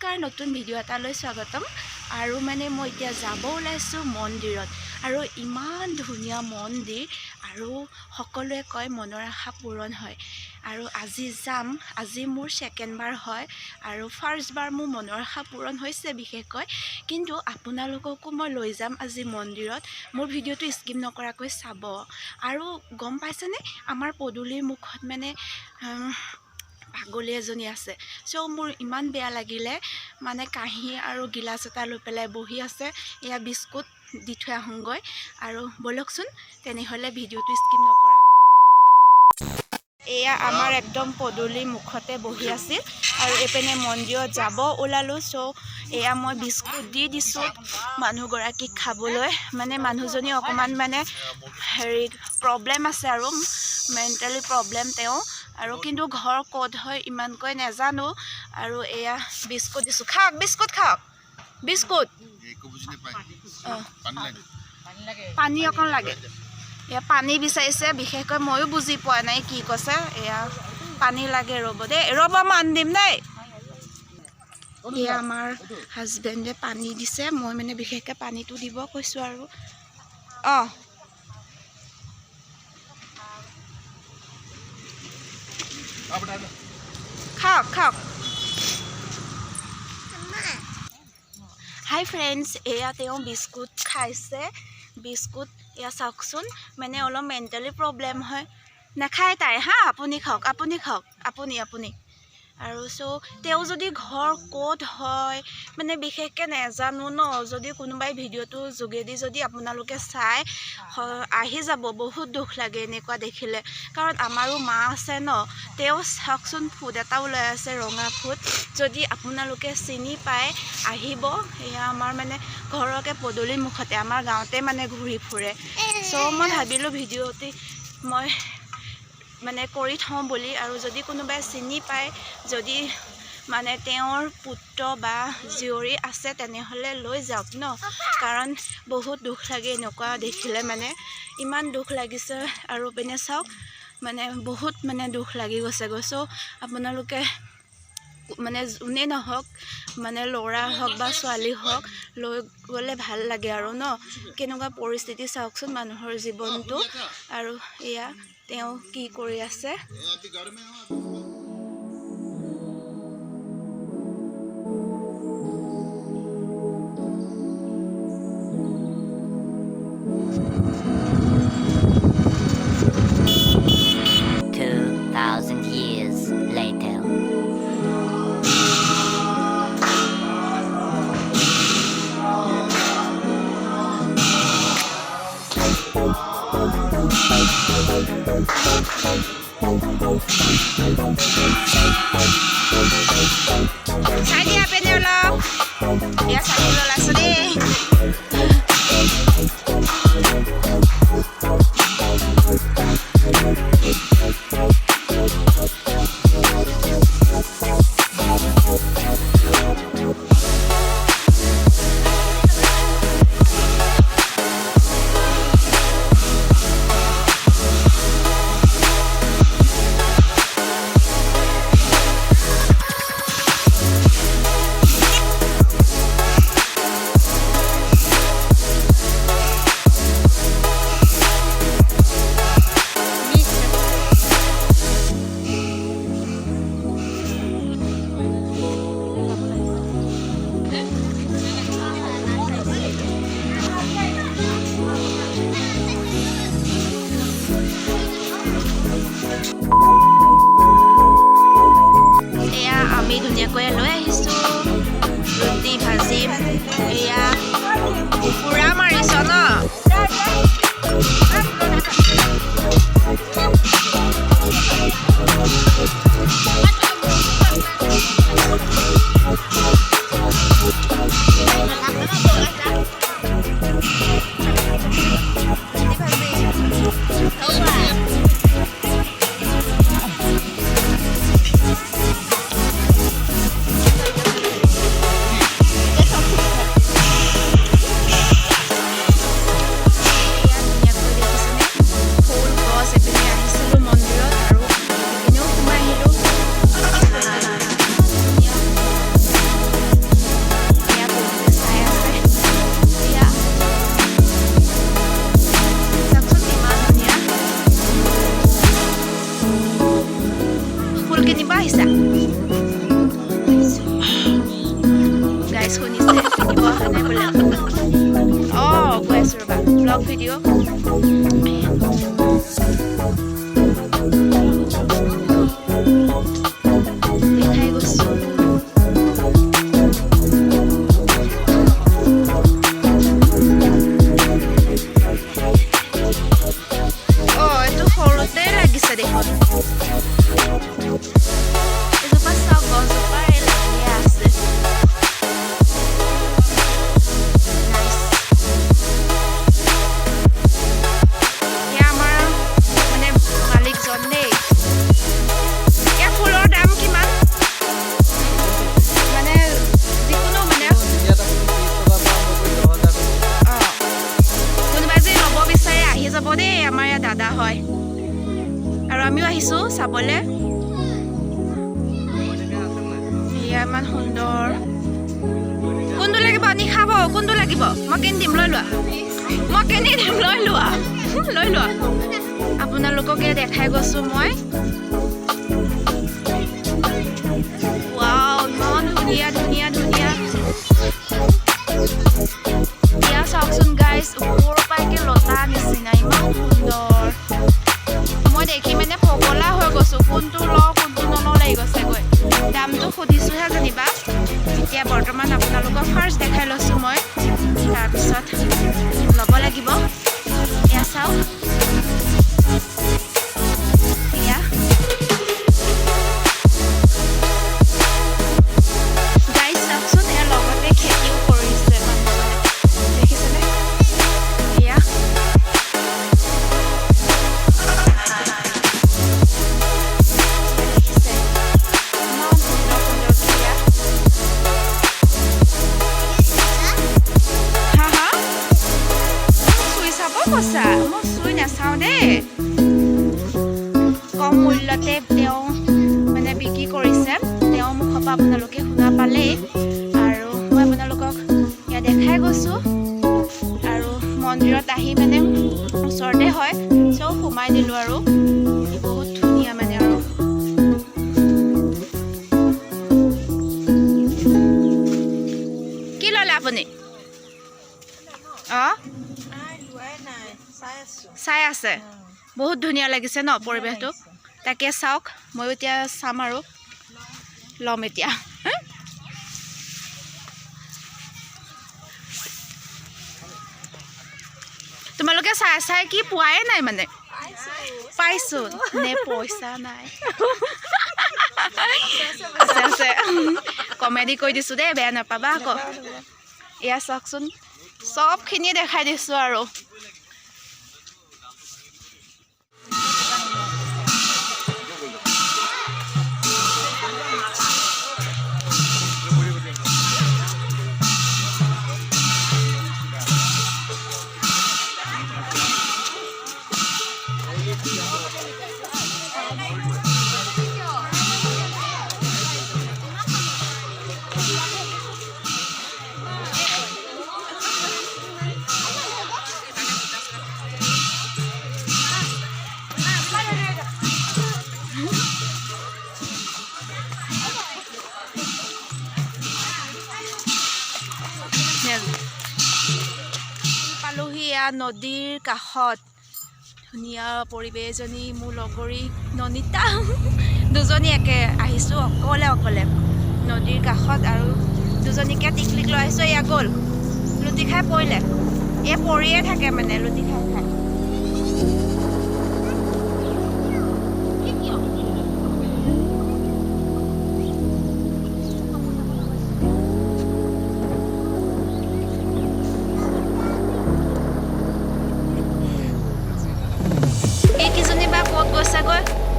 নমস্কাৰ নতুন ভিডিঅ' এটালৈ স্বাগতম। আৰু মানে মই এতিয়া যাব ওলাইছোঁ মন্দিৰত। আৰু ইমান ধুনীয়া মন্দিৰ আৰু সকলোৱে কয় মনৰ আশা পূৰণ হয়। আৰু আজি যাম আজি মোৰ ছেকেণ্ডবাৰ হয় আৰু ফাৰ্ষ্টবাৰ মোৰ মনৰ আশা পূৰণ হৈছে বিশেষকৈ। কিন্তু আপোনালোককো মই লৈ যাম আজি মন্দিৰত। মোৰ ভিডিঅ'টো স্কিপ নকৰাকৈ চাব। আৰু গম পাইছেনে? আমাৰ পদূলিৰ মুখত মানে পাগলী এজনী আছে। চ' মোৰ ইমান বেয়া লাগিলে মানে কাঁহী আৰু গিলাচ এটা লৈ পেলাই বহি আছে এয়া বিস্কুট দি থৈ আহোঁগৈ। আৰু ব'লকচোন তেনেহ'লে ভিডিঅ'টো স্কিপ নকৰা। এয়া আমাৰ একদম পদূলিৰ মুখতে বহি আছিল আৰু এইপিনে মন্দিৰত যাব ওলালোঁ। চ' এয়া মই বিস্কুট দি দিছোঁ মানুহগৰাকীক খাবলৈ। মানে মানুহজনী অকণমান মানে হেৰি প্ৰব্লেম আছে আৰু মেণ্টেলি প্ৰব্লেম তেওঁ। আৰু কিন্তু ঘৰ ক'ত হয় ইমানকৈ নাজানো। আৰু এয়া বিস্কুট দিছোঁ। খাওক বিস্কুট খাওক। বিস্কুট। পানী লাগে। পানী অকণ লাগে। এয়া পানী বিচাৰিছে বিশেষকৈ ময়ো বুজি পোৱা নাই কি কৈছে। এয়া পানী লাগে ৰ'ব দেই। ৰ'ব মই আনি দিম দেই। এয়া আমাৰ হাজবেণ্ডে পানী দিছে। মই মানে বিশেষকৈ পানীটো দিব কৈছোঁ আৰু। অঁ খাওক খাওক হাই ফ্ৰেণ্ডছ এয়া তেওঁ বিস্কুট খাইছে বিস্কুট এয়া চাওকচোন মানে অলপ মেণ্টেলি প্ৰব্লেম হয় নাখায় তাই হা আপুনি খাওক আপুনি খাওক আপুনি আপুনি আৰু চ' তেওঁ যদি ঘৰ ক'ত হয় মানে বিশেষকৈ নাজানো ন যদি কোনোবাই ভিডিঅ'টোৰ যোগেদি যদি আপোনালোকে চাই আহি যাব বহুত দুখ লাগে এনেকুৱা দেখিলে। কাৰণ আমাৰো মা আছে ন তেওঁ চাওকচোন ফুট এটাও লৈ আছে ৰঙা ফুট যদি আপোনালোকে চিনি পায় আহিব। এয়া আমাৰ মানে ঘৰকে পদূলিৰ মুখতে আমাৰ গাঁৱতে মানে ঘূৰি ফুৰে। চ' মই ভাবিলোঁ ভিডিঅ'টি মই মানে কৰি থওঁ বুলি আৰু যদি কোনোবাই চিনি পায় যদি মানে তেওঁৰ পুত্ৰ বা জীয়ৰী আছে তেনেহ'লে লৈ যাওক ন। কাৰণ বহুত দুখ লাগে এনেকুৱা দেখিলে মানে। ইমান দুখ লাগিছে আৰু পিনে চাওক মানে বহুত মানে দুখ লাগি গৈছেগৈ। চ' আপোনালোকে মানে যোনেই নহওক মানে ল'ৰা হওক বা ছোৱালী হওক লৈ গ'লে ভাল লাগে আৰু ন। কেনেকুৱা পৰিস্থিতি চাওকচোন মানুহৰ জীৱনটো। আৰু এয়া তেওঁ কি কৰি আছে। চাই দিয়া পেনে অলপ এয়া চাই দিব ওলাইছো শুনিছে ভিডিঅ' অহা নাই বোলে অঁ ইমান সুন্দৰ। কোনটো লাগিব আনি খাব কোনটো লাগিব। মই কিনি লৈ লোৱা। মই কিনি দিম, লৈ লোৱা। লৈ লোৱা। আপোনালোককে দেখাই গৈছোঁ মই। ধুনীয়া ধুনীয়া ধুনীয়া। আপোনালোকে শুনা পালেই। আৰু মই আপোনালোকক ইয়াত দেখাই গৈছোঁ। আৰু মন্দিৰত আহি মানে ওচৰতে হয়। চব সোমাই দিলোঁ আৰু। বহুত ধুনীয়া মানে কি চাই আছে। বহুত ধুনীয়া লাগিছে ন পৰিৱেশটো। তাকে চাওক ময়ো এতিয়া চাম আৰু। ল'ম এতিয়া তোমালোকে চাই চাই কি পোৱাই নাই মানে পাইছোঁ নে পইচা নাই আছে আছে কমেডি কৰি দিছোঁ দেই বেয়া নাপাবা আকৌ এয়া চাওকচোন চবখিনি দেখাই দিছোঁ আৰু এয়া নদীৰ কাষত। ধুনীয়া পৰিৱেশ এজনী মোৰ লগৰী ননিতা। দুজনী একে আহিছোঁ অকলে অকলে। নদীৰ কাষত আৰু দুজনীকে টিকলিক লৈ আহিছোঁ এয়া গ'ল। লুটি খাই পৰিলে। এই পৰিয়ে থাকে মানে লুটি খাই। 걸 새걸?